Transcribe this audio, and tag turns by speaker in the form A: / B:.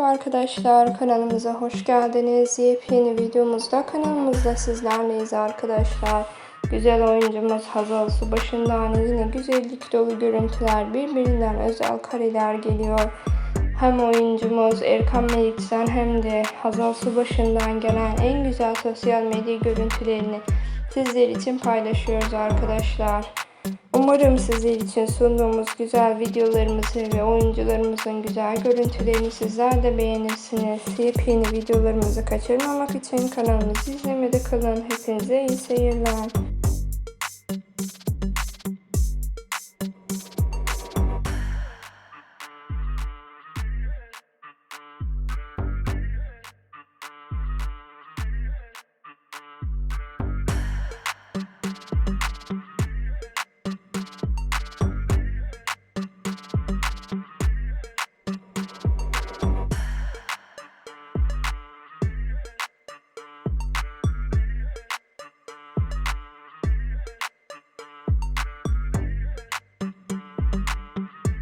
A: Arkadaşlar kanalımıza hoş geldiniz. Yepyeni videomuzda kanalımızda sizlerleyiz arkadaşlar. Güzel oyuncumuz Hazal Subaşı'ndan yine güzellik dolu görüntüler birbirinden özel kareler geliyor. Hem oyuncumuz Erkan Melik'ten hem de Hazal Subaşı'ndan gelen en güzel sosyal medya görüntülerini sizler için paylaşıyoruz arkadaşlar. Umarım sizler için sunduğumuz güzel videolarımızı ve oyuncularımızın güzel görüntülerini sizler de beğenirsiniz. Yepyeni videolarımızı kaçırmamak için kanalımızı izlemede kalın. Hepinize iyi seyirler.